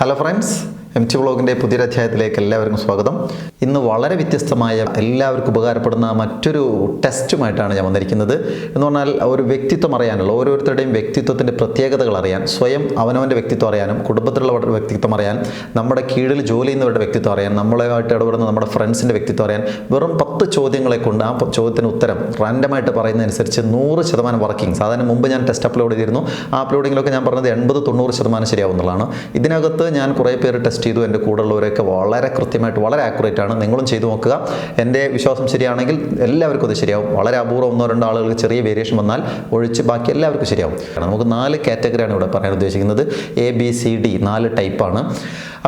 Hello friends M T വ്ളോഗിന്റെ പുതിയൊരു അധ്യായത്തിലേക്ക് എല്ലാവർക്കും സ്വാഗതം. ഇന്ന് വളരെ വ്യത്യസ്തമായ എല്ലാവർക്കും ഉപകാരപ്പെടുന്ന മറ്റൊരു ടെസ്റ്റുമായിട്ടാണ് ഞാൻ വന്നിരിക്കുന്നത്. എന്ന് പറഞ്ഞാൽ ഒരു വ്യക്തിത്വം അറിയാനുള്ള ഓരോരുത്തരുടെയും വ്യക്തിത്വത്തിന്റെ പ്രത്യേകതകൾ അറിയാൻ സ്വയം അവനവന്റെ വ്യക്തിത്വം അറിയാനും കുടുംബത്തിലുള്ളവരുടെ വ്യക്തിത്വം അറിയാൻ നമ്മുടെ കീഴിൽ ജോലി ചെയ്യുന്നവരുടെ വ്യക്തിത്വം അറിയാൻ നമ്മളായിട്ട് ഇടപെടുന്ന നമ്മുടെ ഫ്രണ്ട്സിന്റെ വ്യക്തിത്വം അറിയാൻ വെറും പത്ത് ചോദ്യങ്ങളെ കൊണ്ട് ആ ചോദ്യത്തിന് ഉത്തരം റാൻഡമായിട്ട് പറയുന്നതനുസരിച്ച് നൂറ് ശതമാനം വർക്കിംഗ്. സാധാരണ മുമ്പ് ഞാൻ ടെസ്റ്റ് അപ്ലോഡ് ചെയ്തിരുന്നു. ആ അപ്ലോഡിങ്ങിലൊക്കെ ഞാൻ പറഞ്ഞത് എൺപത് തൊണ്ണൂറ് ശതമാനം ശരിയാവുന്നതാണ്. ഇതിനകത്ത് ഞാൻ കുറേ പേര് ടെസ്റ്റ് ചെയ്തു. എന്റെ കൂടെ ഉള്ളവരൊക്കെ വളരെ കൃത്യമായിട്ട് വളരെ ആക്യുറേറ്റ് ആണ്. നിങ്ങളും ചെയ്തു നോക്കുക. എന്റെ വിശ്വാസം ശരിയാണെങ്കിൽ എല്ലാവർക്കും അത് ശരിയാവും. വളരെ അപൂർവം ഒന്നോ രണ്ടോ ആളുകൾക്ക് ചെറിയ വേരിയേഷൻ വന്നാൽ ഒഴിച്ച് ബാക്കി എല്ലാവർക്കും ശരിയാവും. നമുക്ക് നാല് കാറ്റഗറിയാണ് ഇവിടെ പറയാൻ ഉദ്ദേശിക്കുന്നത്. എ ബി സി ഡി നാല് ടൈപ്പാണ്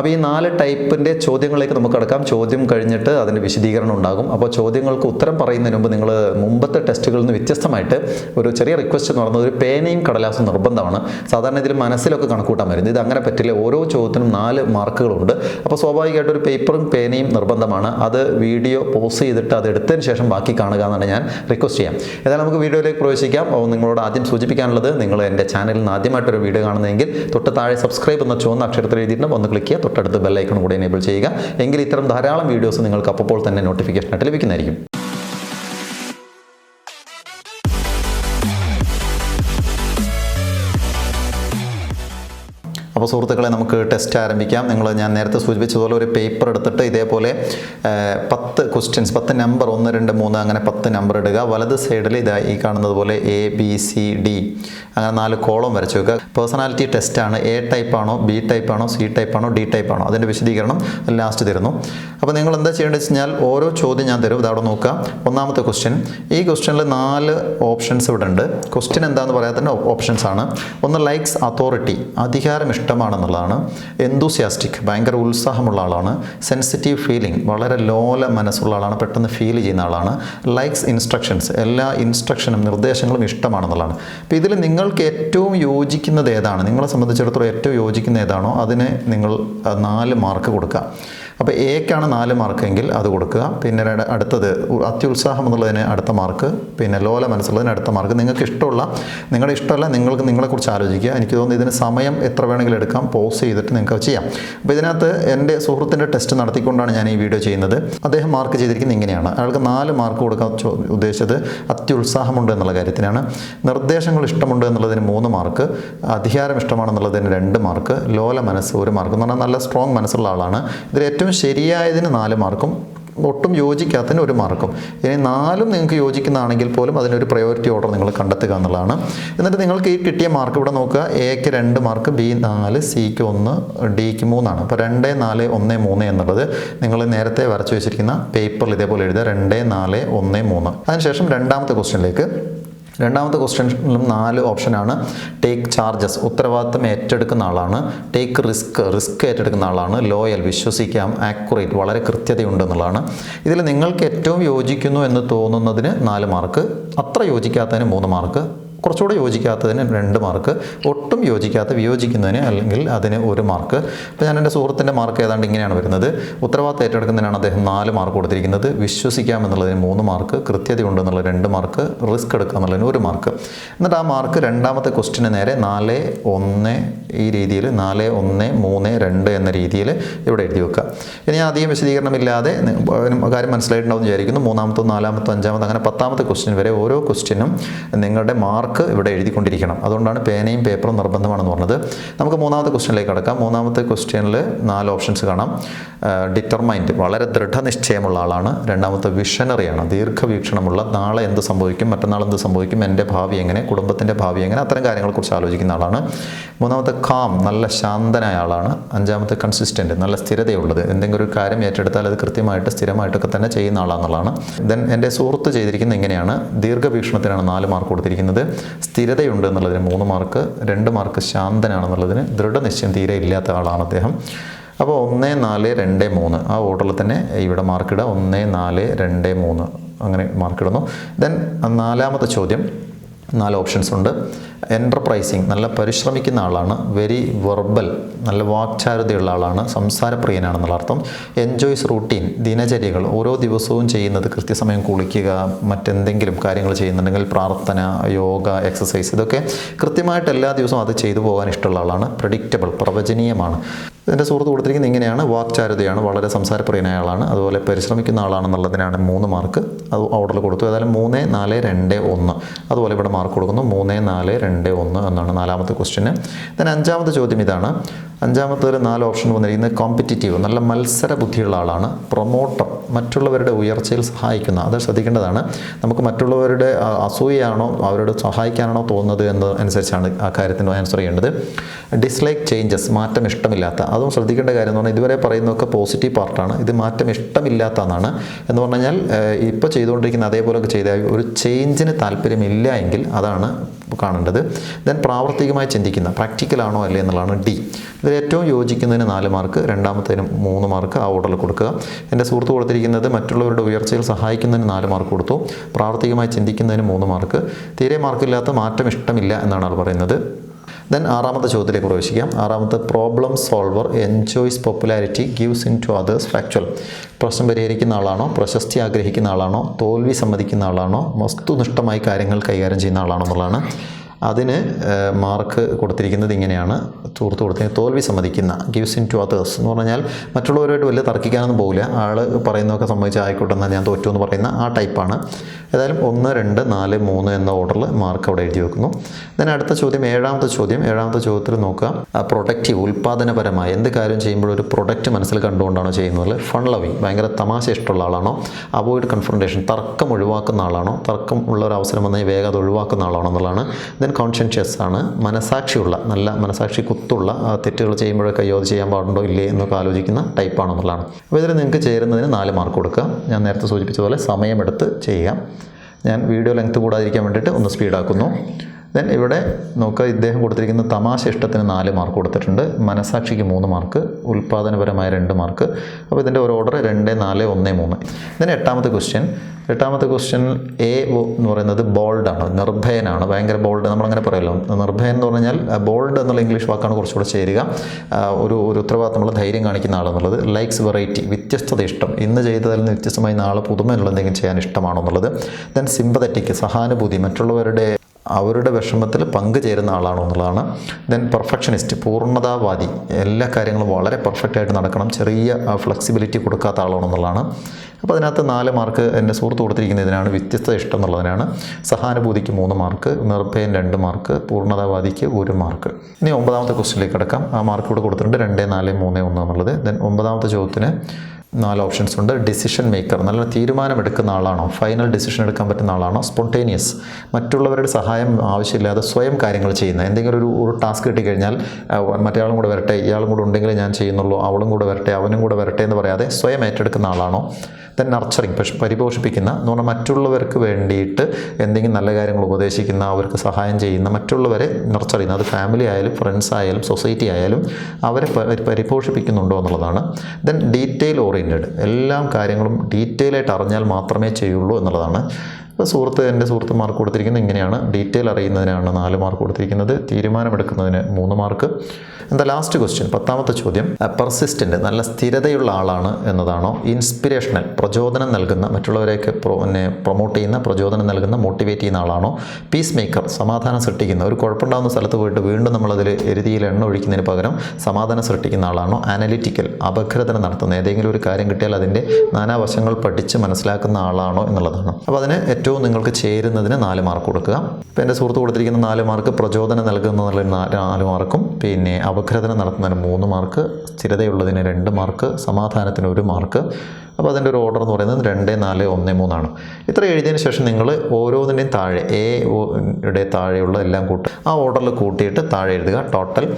അപ്പോൾ ഈ നാല് ടൈപ്പിന്റെ ചോദ്യങ്ങളിലേക്ക് നമുക്ക് കിടക്കാം. ചോദ്യം കഴിഞ്ഞിട്ട് അതിന്റെ വിശദീകരണം ഉണ്ടാകും. അപ്പോൾ ചോദ്യങ്ങൾക്ക് ഉത്തരം പറയുന്നതിന് മുമ്പ് നിങ്ങൾ മുമ്പത്തെ ടെസ്റ്റുകളിൽ നിന്ന് വ്യത്യസ്തമായിട്ട് ഒരു ചെറിയ റിക്വസ്റ്റ് എന്ന് പറയുന്നത് ഒരു പേനയും കടലാസും നിർബന്ധമാണ്. സാധാരണ ഇതിൽ മനസ്സിലൊക്കെ കണക്കൂട്ടാൻ വരുന്നത്. ഇത് അങ്ങനെ പറ്റില്ല. ഓരോ ചോദ്യത്തിനും നാല് മാർക്കുകളുണ്ട്. അപ്പോൾ സ്വാഭാവികമായിട്ട് ഒരു പേപ്പറും പേനയും നിർബന്ധമാണ്. അത് വീഡിയോ പോസ് ചെയ്തിട്ട് അത് എടുത്തതിന് ശേഷം ബാക്കി കാണുക എന്നാണ് ഞാൻ റിക്വസ്റ്റ് ചെയ്യാം. ഏതായാലും നമുക്ക് വീഡിയോയിലേക്ക് പ്രവേശിക്കാം. അപ്പോൾ നിങ്ങളോട് ആദ്യം സൂചിപ്പിക്കാനുള്ളത് നിങ്ങൾ എന്റെ ചാനലിൽ നിന്ന് ആദ്യമായിട്ടൊരു വീഡിയോ കാണുന്നതെങ്കിൽ തൊട്ട് താഴെ സബ്സ്ക്രൈബ് എന്ന ചുവന്ന അക്ഷരത്തിൽ എഴുതിയിട്ടുണ്ട്. ഒന്ന് ക്ലിക്ക് ചെയ്യുക. തൊട്ടടുത്ത് ബെല്ലൈക്കൺ കൂടെ എനേബിൾ ചെയ്യുക. എങ്കിൽ ഇത്തരം ധാരാളം വീഡിയോസ് നിങ്ങൾക്ക് അപ്പോൾ തന്നെ നോട്ടിഫിക്കേഷനായിട്ട് ലഭിക്കുന്നതായിരിക്കും. അപ്പോൾ സുഹൃത്തുക്കളെ നമുക്ക് ടെസ്റ്റ് ആരംഭിക്കാം. നിങ്ങൾ ഞാൻ നേരത്തെ സൂചിപ്പിച്ചതുപോലെ ഒരു പേപ്പർ എടുത്തിട്ട് ഇതേപോലെ പത്ത് ക്വസ്റ്റ്യൻസ് പത്ത് നമ്പർ ഒന്ന് രണ്ട് മൂന്ന് അങ്ങനെ പത്ത് നമ്പർ ഇടുക. വലത് സൈഡിൽ ഇതാ ഈ കാണുന്നത് പോലെ എ ബി സി ഡി അങ്ങനെ നാല് കോളം വരച്ച് വെക്കുക. പേഴ്സണാലിറ്റി ടെസ്റ്റാണ് എ ടൈപ്പ് ആണോ ബി ടൈപ്പ് ആണോ സി ടൈപ്പ് ആണോ ഡി ടൈപ്പ് ആണോ? അതിന്റെ വിശദീകരണം ലാസ്റ്റ് തരുന്നു. അപ്പോൾ നിങ്ങൾ എന്താ ചെയ്യേണ്ടത് വെച്ച് കഴിഞ്ഞാൽ ഓരോ ചോദ്യം ഞാൻ തരും. ഇതവിടെ നോക്കുക. ഒന്നാമത്തെ ക്വസ്റ്റ്യൻ ഈ ക്വസ്റ്റ്യനിൽ നാല് ഓപ്ഷൻസ് ഇവിടെ ഉണ്ട്. ക്വസ്റ്റ്യൻ എന്താണെന്ന് പറയാത്തതിന്റെ ഓപ്ഷൻസ് ആണ്. ഒന്ന് ലൈക്സ് അതോറിറ്റി അധികാരം ഇഷ്ടമാണെന്നുള്ളതാണ് എന്തൂസിയാസ്റ്റിക് ഭയങ്കര ഉത്സാഹമുള്ള ആളാണ് സെൻസിറ്റീവ് ഫീലിംഗ് വളരെ ലോല മനസ്സുള്ള ആളാണ് പെട്ടെന്ന് ഫീൽ ചെയ്യുന്ന ആളാണ് ലൈക്സ് ഇൻസ്ട്രക്ഷൻസ് എല്ലാ ഇൻസ്ട്രക്ഷനും നിർദ്ദേശങ്ങളും ഇഷ്ടമാണെന്നുള്ളതാണ്. അപ്പോൾ ഇതിൽ നിങ്ങൾക്ക് ഏറ്റവും യോജിക്കുന്നത് ഏതാണ്? നിങ്ങളെ സംബന്ധിച്ചിടത്തോളം ഏറ്റവും യോജിക്കുന്ന ഏതാണോ അതിന് നിങ്ങൾ നാല് മാർക്ക് കൊടുക്കുക. അപ്പോൾ എക്കാണ് നാല് മാർക്ക് എങ്കിൽ അത് കൊടുക്കുക. പിന്നെ അടുത്തത് അത്യുത്സാഹം എന്നുള്ളതിന് അടുത്ത മാർക്ക് പിന്നെ ലോല മനസ്സുള്ളതിന് അടുത്ത മാർക്ക് നിങ്ങൾക്ക് ഇഷ്ടമുള്ള നിങ്ങളുടെ ഇഷ്ടമല്ല നിങ്ങൾക്ക് നിങ്ങളെക്കുറിച്ച് ആലോചിക്കുക. എനിക്ക് തോന്നുന്നു ഇതിന് സമയം എത്ര വേണമെങ്കിലും എടുക്കാം. പോസ് ചെയ്തിട്ട് നിങ്ങൾക്ക് ചെയ്യാം. അപ്പോൾ ഇതിനകത്ത് എന്റെ സുഹൃത്തിന്റെ ടെസ്റ്റ് നടത്തിക്കൊണ്ടാണ് ഞാൻ ഈ വീഡിയോ ചെയ്യുന്നത്. അദ്ദേഹം മാർക്ക് ചെയ്തിരിക്കുന്നത് ഇങ്ങനെയാണ്. അയാൾക്ക് നാല് മാർക്ക് കൊടുക്കാൻ ഉദ്ദേശിച്ചത് അത്യുത്സാഹമുണ്ട് എന്നുള്ള കാര്യത്തിനാണ്. നിർദ്ദേശങ്ങൾ ഇഷ്ടമുണ്ട് എന്നുള്ളതിന് മൂന്ന് മാർക്ക് അധികാരം ഇഷ്ടമാണെന്നുള്ളതിന് രണ്ട് മാർക്ക് ലോല മനസ്സ് ഒരു മാർക്ക് എന്ന് പറഞ്ഞാൽ നല്ല സ്ട്രോങ് മനസ്സുള്ള ആളാണ്. ഇതിൽ ഏറ്റവും ശരിയായതിന് നാല് മാർക്കും ഒട്ടും യോജിക്കാത്തതിന് ഒരു മാർക്കും. ഇനി നാലും നിങ്ങൾക്ക് യോജിക്കുന്നതാണെങ്കിൽ പോലും അതിനൊരു പ്രയോറിറ്റി ഓർഡർ നിങ്ങൾ കണ്ടെത്തുക എന്നുള്ളതാണ്. എന്നിട്ട് നിങ്ങൾക്ക് ഈ കിട്ടിയ മാർക്ക് ഇവിടെ നോക്കുക. എക്ക് രണ്ട് മാർക്ക് ബി നാല് സിക്ക് ഒന്ന് ഡിക്ക് മൂന്നാണ്. അപ്പോൾ രണ്ട് നാല് ഒന്ന് മൂന്ന് എന്നുള്ളത് നിങ്ങൾ നേരത്തെ വരച്ചു വെച്ചിരിക്കുന്ന പേപ്പറിൽ ഇതേപോലെ എഴുതുക. രണ്ട് നാല് ഒന്ന് മൂന്ന്. അതിനുശേഷം രണ്ടാമത്തെ ക്വസ്റ്റ്യനിലേക്ക് രണ്ടാമത്തെ ക്വസ്റ്റ്യനിലും നാല് ഓപ്ഷനാണ്. Take charges. ഉത്തരവാദിത്തം ഏറ്റെടുക്കുന്ന ആളാണ്. Take risk. റിസ്ക് ഏറ്റെടുക്കുന്ന ആളാണ്. ലോയൽ. വിശ്വസിക്കാം. ആക്യുറേറ്റ്. വളരെ കൃത്യതയുണ്ടെന്നുള്ളതാണ് ഇതിൽ നിങ്ങൾക്ക് ഏറ്റവും യോജിക്കുന്നു എന്ന് തോന്നുന്നതിന് നാല് മാർക്ക്. അത്ര യോജിക്കാത്തതിന് മൂന്ന് മാർക്ക്. കുറച്ചുകൂടെ യോജിക്കാത്തതിന് രണ്ട് മാർക്ക് ഒട്ടും യോജിക്കാത്ത വിയോജിക്കുന്നതിന് അല്ലെങ്കിൽ അതിന് ഒരു മാർക്ക്. ഇപ്പോൾ ഞാൻ എന്റെ സുഹൃത്തിന്റെ മാർക്ക് ഏതാണ്ട് ഇങ്ങനെയാണ് വരുന്നത്. ഉത്തരവാദിത്തം ഏറ്റെടുക്കുന്നതിനാണ് അദ്ദേഹം നാല് മാർക്ക് കൊടുത്തിരിക്കുന്നത്. വിശ്വസിക്കാമെന്നുള്ളതിന് മൂന്ന് മാർക്ക് കൃത്യത എന്നുള്ള രണ്ട് മാർക്ക് റിസ്ക് എടുക്കുക എന്നുള്ളതിന് ഒരു മാർക്ക്. എന്നിട്ട് ആ മാർക്ക് രണ്ടാമത്തെ ക്വസ്റ്റിന് നേരെ നാല് ഒന്ന് ഈ രീതിയിൽ നാല് ഒന്ന് മൂന്ന് രണ്ട് എന്ന രീതിയിൽ ഇവിടെ എഴുതി വെക്കുക. ഇനി അധികം വിശദീകരണമില്ലാതെ കാര്യം മനസ്സിലായിട്ടുണ്ടാവും വിചാരിക്കുന്നു. മൂന്നാമത്തോ നാലാമത്തോ അഞ്ചാമത്തോ അങ്ങനെ പത്താമത്തെ ക്വസ്റ്റ്യൻ വരെ ഓരോ ക്വസ്റ്റ്യനും നിങ്ങളുടെ മാർക്ക് ഇവിടെ എഴുതിക്കൊണ്ടിരിക്കണം. അതുകൊണ്ടാണ് പേനയും പേപ്പറും നിർബന്ധമാണെന്ന് പറഞ്ഞത്. നമുക്ക് മൂന്നാമത്തെ ക്വസ്റ്റ്യനിലേക്ക് കടക്കാം. മൂന്നാമത്തെ ക്വസ്റ്റ്യനിൽ നാല് ഓപ്ഷൻസ് കാണാം. ഡിറ്റർമൈൻഡ് വളരെ ദൃഢനിശ്ചയമുള്ള ആളാണ്. രണ്ടാമത്തെ വിഷനറിയാണ് ദീർഘവീക്ഷണമുള്ള നാളെ എന്ത് സംഭവിക്കും മറ്റന്നാൾ എന്ത് സംഭവിക്കും എന്റെ ഭാവി എങ്ങനെ കുടുംബത്തിന്റെ ഭാവി എങ്ങനെ അത്തരം കാര്യങ്ങളെക്കുറിച്ച് ആലോചിക്കുന്ന ആളാണ്. മൂന്നാമത്തെ കാം നല്ല ശാന്തനായ ആളാണ്. അഞ്ചാമത്തെ കൺസിസ്റ്റന്റ് നല്ല സ്ഥിരതയുള്ളത്. എന്തെങ്കിലും ഒരു കാര്യം ഏറ്റെടുത്താൽ അത് കൃത്യമായിട്ട് സ്ഥിരമായിട്ടൊക്കെ തന്നെ ചെയ്യുന്ന ആളാണെന്നുള്ളതാണ് ദെൻ എന്റെ സുഹൃത്ത് ചെയ്തിരിക്കുന്നത് എങ്ങനെയാണ് ദീർഘവീക്ഷണത്തിനാണ് നാല് മാർക്ക് കൊടുത്തിരിക്കുന്നത്. സ്ഥിരതയുണ്ട് എന്നുള്ളതിന് മൂന്ന് മാർക്ക് രണ്ട് മാർക്ക് ശാന്തനാണെന്നുള്ളതിന് ദൃഢനിശ്ചയം തീരെ ഇല്ലാത്ത ആളാണ് അദ്ദേഹം. അപ്പോൾ ഒന്ന് നാല് രണ്ട് മൂന്ന്. ആ ഓർഡറിൽ തന്നെ ഇവിടെ മാർക്കിടുക ഒന്ന് നാല് രണ്ട് മൂന്ന്. അങ്ങനെ മാർക്കിടുന്നു ദെൻ നാലാമത്തെ ചോദ്യം. നാല് ഓപ്ഷൻസ് ഉണ്ട്. എന്റർപ്രൈസിങ് നല്ല പരിശ്രമിക്കുന്ന ആളാണ്. വെരി വെർബൽ നല്ല വാക്ചാരുതയുള്ള ആളാണ്. സംസാരപ്രിയനാണെന്നുള്ള അർത്ഥം. എൻജോയ്സ് റൂട്ടീൻ ദിനചര്യകൾ ഓരോ ദിവസവും ചെയ്യുന്നത് കൃത്യസമയം കുളിക്കുക മറ്റെന്തെങ്കിലും കാര്യങ്ങൾ ചെയ്യുന്നുണ്ടെങ്കിൽ പ്രാർത്ഥന യോഗ എക്സസൈസ് ഇതൊക്കെ കൃത്യമായിട്ട് എല്ലാ ദിവസവും അത് ചെയ്തു പോകാൻ ഇഷ്ടമുള്ള ആളാണ്. പ്രഡിക്റ്റബിൾ പ്രവചനീയമാണ്. ഇതിന്റെ സുഹൃത്ത് കൊടുത്തിരിക്കുന്നത് ഇങ്ങനെയാണ്. വാക്ചാരുതയാണ് വളരെ സംസാരപ്രിയനായ ആളാണ്. അതുപോലെ പരിശ്രമിക്കുന്ന ആളാണെന്നുള്ളതിനാണ് മൂന്ന് മാർക്ക്. അത് ഓർഡറിൽ കൊടുത്തു. ഏതായാലും മൂന്ന് നാല് രണ്ട് ഒന്ന്. അതുപോലെ ഇവിടെ മാർക്ക് കൊടുക്കുന്നു. മൂന്ന് നാല് രണ്ട് ഒന്ന് എന്നാണ് നാലാമത്തെ ക്വസ്റ്റ്യന് ദെൻ അഞ്ചാമത്തെ ചോദ്യം ഇതാണ്. അഞ്ചാമത്തെ നാല് ഓപ്ഷൻ വന്നിരിക്കുന്നത് കോമ്പറ്റിറ്റീവ് നല്ല മത്സര ബുദ്ധിയുള്ള ആളാണ്. പ്രൊമോട്ടർ മറ്റുള്ളവരുടെ ഉയർച്ചയിൽ സഹായിക്കുന്ന അത് ശ്രദ്ധിക്കേണ്ടതാണ്. നമുക്ക് മറ്റുള്ളവരുടെ അസൂയയാണോ അവരോട് സഹായിക്കാനാണോ തോന്നുന്നത് എന്ന് അനുസരിച്ചാണ് ആ കാര്യത്തിന് ആൻസർ ചെയ്യേണ്ടത്. ഡിസ്ലൈക്ക് ചേഞ്ചസ് മാറ്റം ഇഷ്ടമില്ലാത്ത അതും ശ്രദ്ധിക്കേണ്ട കാര്യം എന്ന് പറഞ്ഞാൽ ഇതുവരെ പറയുന്നതൊക്കെ പോസിറ്റീവ് പാർട്ടാണ് ഇത് മാറ്റം ഇഷ്ടമില്ലാത്ത എന്നാണ് എന്ന് പറഞ്ഞാൽ ഇപ്പോൾ ചെയ്തുകൊണ്ടിരിക്കുന്ന അതേപോലെയൊക്കെ ചെയ്താൽ ഒരു ചേഞ്ചിന് താല്പര്യമില്ല എങ്കിൽ അതാണ് കാണേണ്ടത്. ദെൻ പ്രാവർത്തികമായി ചിന്തിക്കുന്ന പ്രാക്ടിക്കലാണോ അല്ലേ എന്നുള്ളതാണ് ഡി ഇതിൽ ഏറ്റവും യോജിക്കുന്നതിന് നാല് മാർക്ക് രണ്ടാമത്തേതിന് മൂന്ന് മാർക്ക് ആ ഓർഡറിൽ കൊടുക്കുക. എന്റെ സുഹൃത്ത് കൊടുത്തിരിക്കുന്നത് മറ്റുള്ളവരുടെ ഉയർച്ചയിൽ സഹായിക്കുന്നതിന് നാല് മാർക്ക് കൊടുത്തു. പ്രാവർത്തികമായി ചിന്തിക്കുന്നതിന് മൂന്ന് മാർക്ക് തീരെ മാർക്കില്ലാത്ത മാറ്റം ഇഷ്ടമില്ല എന്നാണ് ആൾ പറയുന്നത്. ദെൻ ആറാമത്തെ ചോദ്യത്തിലേക്ക് പ്രവേശിക്കാം. ആറാമത്തെ problem solver enjoys popularity gives in to others factual പ്രശ്നം പരിഹരിക്കുന്ന ആളാണോ? പ്രശസ്തി ആഗ്രഹിക്കുന്ന ആളാണോ? തോൽവി സമ്മതിക്കുന്ന ആളാണോ? വസ്തുനിഷ്ഠമായി കാര്യങ്ങൾ കൈകാര്യം ചെയ്യുന്ന ആളാണോ എന്നുള്ളതാണ് അതിന് മാർക്ക് കൊടുത്തിരിക്കുന്നത് ഇങ്ങനെയാണ്. തൂർത്ത് കൊടുത്തിരിക്കുന്നത് തോൽവി സമ്മതിക്കുന്ന ഗിവ്സ് ഇൻ ടു അതേഴ്സ് എന്ന് പറഞ്ഞാൽ മറ്റുള്ളവരുമായിട്ട് വലിയ തർക്കിക്കാനൊന്നും പോകില്ല ആൾ പറയുന്നതൊക്കെ സംബന്ധിച്ച് ആയിക്കോട്ടെ എന്നാൽ ഞാൻ തോറ്റു എന്ന് പറയുന്ന ആ ടൈപ്പാണ്. ഏതായാലും ഒന്ന് രണ്ട് നാല് മൂന്ന് എന്ന ഓർഡറിൽ മാർക്ക് അവിടെ എഴുതി വെക്കുന്നു. then അടുത്ത ചോദ്യം ഏഴാമത്തെ ചോദ്യം. ഏഴാമത്തെ ചോദ്യത്തിൽ നോക്കുക. പ്രൊഡക്റ്റീവ് ഉൽപ്പാദനപരമായ എന്ത് കാര്യം ചെയ്യുമ്പോൾ ഒരു പ്രൊഡക്റ്റ് മനസ്സിൽ കണ്ടുകൊണ്ടാണോ ചെയ്യുന്നത്? ഫൺ ലവിങ് ഭയങ്കര തമാശ ഇഷ്ടമുള്ള ആളാണോ? അവോയ്ഡ് കൺഫ്രണ്ടേഷൻ തർക്കം ഒഴിവാക്കുന്ന ആളാണോ? തർക്കം ഉള്ള ഒരു അവസരം വന്നാൽ വേഗം അത് ഒഴിവാക്കുന്ന ആളാണോ എന്നുള്ളതാണ്. ദെൻ കോൺഷ്യൻഷ്യസ് ആണ്. മനസാക്ഷിയുള്ള നല്ല മനസാക്ഷി കുത്തുള്ള തെറ്റുകൾ ചെയ്യുമ്പോഴൊക്കെ അത് ചെയ്യാൻ പാടുണ്ടോ ഇല്ലേ എന്നൊക്കെ ആലോചിക്കുന്ന ടൈപ്പാണ് എന്നുള്ളതാണ്. അപ്പോൾ ഇതിൽ നിങ്ങൾക്ക് ചേരുന്നതിന് നാല് മാർക്ക് കൊടുക്കുക. ഞാൻ നേരത്തെ സൂചിപ്പിച്ചതുപോലെ സമയമെടുത്ത് ചെയ്യുക ഞാൻ വീഡിയോ ലെങ്ത് കൂടാതിരിക്കാൻ വേണ്ടിയിട്ട് ഒന്ന് സ്പീഡാക്കുന്നു ദെൻ ഇവിടെ നോക്കുക ഇദ്ദേഹം കൊടുത്തിരിക്കുന്ന തമാശ ഇഷ്ടത്തിന് നാല് മാർക്ക് കൊടുത്തിട്ടുണ്ട്. മനസാക്ഷിക്ക് മൂന്ന് മാർക്ക് ഉൽപ്പാദനപരമായ രണ്ട് മാർക്ക് അപ്പോൾ ഇതിന്റെ ഒരു ഓർഡർ രണ്ട് നാല് ഒന്ന് മൂന്ന്. ദെൻ എട്ടാമത്തെ ക്വസ്റ്റ്യൻ എട്ടാമത്തെ ക്വസ്റ്റ്യൻ എ എന്ന് പറയുന്നത് ബോൾഡാണ് നിർഭയനാണ് ഭയങ്കര ബോൾഡ് നമ്മളങ്ങനെ പറയുമല്ലോ നിർഭയൻ എന്ന് പറഞ്ഞാൽ ബോൾഡ് എന്നുള്ള ഇംഗ്ലീഷ് വാക്കാണ് കുറച്ചുകൂടെ ചേരുക. ഒരു ഒരു ഉത്തരവാദിത്തമുള്ള ധൈര്യം കാണിക്കുന്ന ആളെന്നുള്ളത്. ലൈക്സ് വെറൈറ്റി വ്യത്യസ്തത ഇഷ്ടം. ഇന്ന് ചെയ്തതിൽ നിന്ന് വ്യത്യസ്തമായി നാളെ പുതുമയുള്ള എന്തെങ്കിലും ചെയ്യാൻ ഇഷ്ടമാണോ എന്നുള്ളത്. ദെൻ സിമ്പതറ്റിക് സഹാനുഭൂതി മറ്റുള്ളവരുടെ അവരുടെ വിഷമത്തിൽ പങ്കുചേരുന്ന ആളാണോ എന്നുള്ളതാണ്. ദെൻ പെർഫെക്ഷനിസ്റ്റ് പൂർണതാവാദി. എല്ലാ കാര്യങ്ങളും വളരെ പെർഫെക്റ്റ് ആയിട്ട് നടക്കണം. ചെറിയ ഫ്ലെക്സിബിലിറ്റി കൊടുക്കാത്ത ആളാണോ എന്നുള്ളതാണ്. അപ്പോൾ അതിനകത്ത് നാല് മാർക്ക് എന്റെ സുഹൃത്ത് കൊടുത്തിരിക്കുന്നതിനാണ് വ്യത്യസ്ത ഇഷ്ടം എന്നുള്ളതിനാണ്. സഹാനുഭൂതിക്ക് മൂന്ന് മാർക്ക് നിർഭയൻ രണ്ട് മാർക്ക് പൂർണതാവാദിക്ക് ഒരു മാർക്ക് ഇനി ഒമ്പതാമത്തെ ക്വസ്റ്റിലേക്ക് കിടക്കാം. ആ മാർക്ക് ഇവിടെ കൊടുത്തിട്ടുണ്ട്. രണ്ട് നാല് മൂന്ന് ഒന്ന് എന്നുള്ളത്. ദെൻ ഒമ്പതാമത്തെ ചോദ്യത്തിന് നാല് ഓപ്ഷൻസ് ഉണ്ട്. ഡിസിഷൻ മേക്കർ നല്ല തീരുമാനമെടുക്കുന്ന ആളാണോ? ഫൈനൽ ഡിസിഷൻ എടുക്കാൻ പറ്റുന്ന ആളാണോ? സ്പോണ്ടേനിയസ് മറ്റുള്ളവരുടെ സഹായം ആവശ്യമില്ലാതെ സ്വയം കാര്യങ്ങൾ ചെയ്യുന്ന. എന്തെങ്കിലും ഒരു ഒരു ടാസ്ക് കിട്ടിക്കഴിഞ്ഞാൽ മറ്റേയാളും കൂടെ വരട്ടെ ഇയാളും കൂടെ ഉണ്ടെങ്കിൽ ഞാൻ ചെയ്യുന്നുള്ളൂ അവളും കൂടെ വരട്ടെ അവനും കൂടെ വരട്ടെ എന്ന് പറയാതെ സ്വയം ഏറ്റെടുക്കുന്ന ആളാണോ? ദെൻ നർച്ചറിങ് പക്ഷെ പരിപോഷിപ്പിക്കുന്ന എന്ന് പറഞ്ഞാൽ മറ്റുള്ളവർക്ക് വേണ്ടിയിട്ട് എന്തെങ്കിലും നല്ല കാര്യങ്ങൾ ഉപദേശിക്കുന്ന അവർക്ക് സഹായം ചെയ്യുന്ന മറ്റുള്ളവരെ നർച്ചർ ചെയ്യുന്ന അത് ഫാമിലി ആയാലും ഫ്രണ്ട്സ് ആയാലും സൊസൈറ്റി ആയാലും അവരെ പരിപോഷിപ്പിക്കുന്നുണ്ടോ എന്നുള്ളതാണ്. ദെൻ ഡീറ്റെയിൽ ഓറിയന്റഡ് എല്ലാ കാര്യങ്ങളും ഡീറ്റെയിൽ ആയിട്ട് അറിഞ്ഞാൽ മാത്രമേ ചെയ്യുള്ളൂ എന്നുള്ളതാണ്. ഇപ്പോൾ സുഹൃത്ത് എന്റെ സുഹൃത്ത് മാർക്ക് കൊടുത്തിരിക്കുന്നത് ഇങ്ങനെയാണ്. ഡീറ്റെയിൽ അറിയുന്നതിനാണ് നാല് മാർക്ക് കൊടുത്തിരിക്കുന്നത്. തീരുമാനമെടുക്കുന്നതിന് മൂന്ന് മാർക്ക്. എന്താ ലാസ്റ്റ് ക്വസ്റ്റ്യൻ പത്താമത്തെ ചോദ്യം. പെർസിസ്റ്റന്റ് നല്ല സ്ഥിരതയുള്ള ആളാണ് എന്നതാണോ? ഇൻസ്പിരേഷണൽ പ്രചോദനം നൽകുന്ന മറ്റുള്ളവരെയൊക്കെ പിന്നെ പ്രൊമോട്ട് ചെയ്യുന്ന പ്രചോദനം നൽകുന്ന മോട്ടിവേറ്റ് ചെയ്യുന്ന ആളാണോ? പീസ് മേക്കർ സമാധാനം സൃഷ്ടിക്കുന്ന ഒരു കുഴപ്പമുണ്ടാകുന്ന സ്ഥലത്ത് പോയിട്ട് വീണ്ടും നമ്മളതിൽ എരുതിയിൽ എണ്ണ ഒഴിക്കുന്നതിന് പകരം സമാധാനം സൃഷ്ടിക്കുന്ന ആളാണോ? അനലിറ്റിക്കൽ അപഗ്രഥനം നടത്തുന്ന ഏതെങ്കിലും ഒരു കാര്യം കിട്ടിയാൽ അതിന്റെ നാനാവശങ്ങൾ പഠിച്ച് മനസ്സിലാക്കുന്ന ആളാണോ എന്നുള്ളതാണ്. അപ്പോൾ അതിന് ഏറ്റവും നിങ്ങൾക്ക് ചേരുന്നതിന് നാല് മാർക്ക് കൊടുക്കുക. ഇപ്പോൾ എന്റെ സുഹൃത്ത് കൊടുത്തിരിക്കുന്ന നാല് മാർക്ക് പ്രചോദനം നൽകുന്ന നാല് മാർക്കും പിന്നെ അപഗ്രഥനം നടത്തുന്നതിന് മൂന്ന് മാർക്ക് സ്ഥിരതയുള്ളതിന് രണ്ട് മാർക്ക് സമാധാനത്തിന് ഒരു മാർക്ക് അപ്പോൾ അതിന്റെ ഒരു ഓർഡർ എന്ന് പറയുന്നത് രണ്ട് നാല് ഒന്ന് മൂന്നാണ്. ഇത്ര എഴുതിയതിന് ശേഷം നിങ്ങൾ ഓരോന്നിന്റെയും താഴെ എ യുടെ താഴെയുള്ള എല്ലാം കൂട്ടി ആ ഓർഡറിൽ കൂട്ടിയിട്ട് താഴെ എഴുതുക. ടോട്ടൽ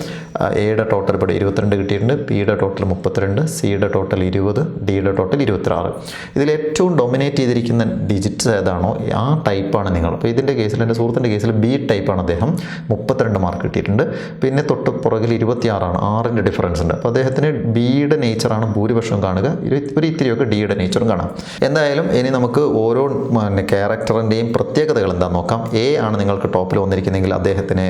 എയുടെ ടോട്ടൽ ഇപ്പോൾ ഇരുപത്തിരണ്ട് കിട്ടിയിട്ടുണ്ട്. പിയുടെ ടോട്ടൽ മുപ്പത്തിരണ്ട്. സിയുടെ ടോട്ടൽ ഇരുപത്. ഡിയുടെ ടോട്ടൽ ഇരുപത്തിയാറ്. ഇതിൽ ഏറ്റവും ഡൊമിനേറ്റ് ചെയ്തിരിക്കുന്ന ഡിജിറ്റ്സ് ഏതാണോ ആ ടൈപ്പാണ് നിങ്ങൾ. അപ്പോൾ ഇതിന്റെ കേസിൽ എന്റെ സുഹൃത്തിന്റെ കേസിൽ ബി ടൈപ്പാണ് അദ്ദേഹം. മുപ്പത്തിരണ്ട് മാർക്ക് കിട്ടിയിട്ടുണ്ട്. പിന്നെ തൊട്ട് പുറകിൽ ഇരുപത്തിയാറാണ്. ആറിന്റെ ഡിഫറൻസ് ഉണ്ട്. അപ്പോൾ അദ്ദേഹത്തിന് ബിയുടെ നേച്ചറാണ് ഭൂരിപക്ഷം കാണുക. ഒരു ഇത്തിരിയൊക്കെ ഡിയുടെ നേച്ചറും കാണാം. എന്തായാലും ഇനി നമുക്ക് ഓരോ പിന്നെ ക്യാരക്ടറിന്റെയും പ്രത്യേകതകൾ എന്താണെന്ന് നോക്കാം. എ ആണ് നിങ്ങൾക്ക് ടോപ്പിൽ വന്നിരിക്കുന്നതെങ്കിൽ അദ്ദേഹത്തിന്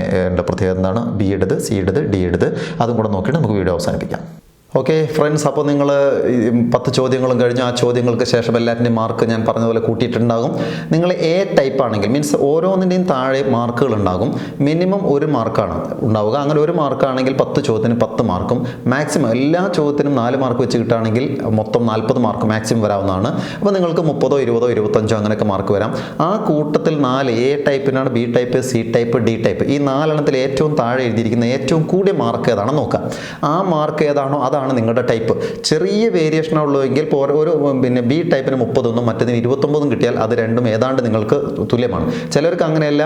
പ്രത്യേകത എന്താണ്? ബി എടുത്ത് സി എടുത്ത് ഡി എടുത്ത് അതും കൂടെ നോക്കിയിട്ട് നമുക്ക് വീഡിയോ അവസാനിപ്പിക്കാം. ഓക്കെ ഫ്രണ്ട്സ് അപ്പോൾ നിങ്ങൾ പത്ത് ചോദ്യങ്ങളും കഴിഞ്ഞു. ആ ചോദ്യങ്ങൾക്ക് ശേഷം എല്ലാത്തിന്റെയും മാർക്ക് ഞാൻ പറഞ്ഞതുപോലെ കൂട്ടിയിട്ടുണ്ടാകും. നിങ്ങൾ എ ടൈപ്പ് ആണെങ്കിൽ മീൻസ് ഓരോന്നിന്റെയും താഴെ മാർക്കുകൾ ഉണ്ടാകും. മിനിമം ഒരു മാർക്കാണ് ഉണ്ടാവുക. അങ്ങനെ ഒരു മാർക്കാണെങ്കിൽ പത്ത് ചോദ്യത്തിന് പത്ത് മാർക്കും മാക്സിമം എല്ലാ ചോദ്യത്തിനും നാല് മാർക്ക് വെച്ച് കിട്ടുകയാണെങ്കിൽ മൊത്തം നാൽപ്പത് മാർക്ക് മാക്സിമം വരാവുന്നതാണ്. അപ്പോൾ നിങ്ങൾക്ക് മുപ്പതോ ഇരുപതോ ഇരുപത്തഞ്ചോ അങ്ങനെയൊക്കെ മാർക്ക് വരാം. ആ കൂട്ടത്തിൽ നാല് A ടൈപ്പിനാണ് B type C type D type ഈ നാലെണ്ണത്തിൽ ഏറ്റവും താഴെ എഴുതിയിരിക്കുന്ന ഏറ്റവും കൂടിയ മാർക്ക് ഏതാണെന്ന് നോക്കാം. ആ മാർക്ക് ഏതാണോ അതാണ് നിങ്ങളുടെ ടൈപ്പ് ചെറിയ വേരിയേഷൻ ഉള്ളതെങ്കിൽ ഒരു പിന്നെ ബി ടൈപ്പിന് മുപ്പതൊന്നും മറ്റേതിന് ഇരുപത്തൊമ്പതും കിട്ടിയാൽ അത് രണ്ടും ഏതാണ്ട് നിങ്ങൾക്ക് തുല്യമാണ്. ചിലർക്ക് അങ്ങനെയല്ല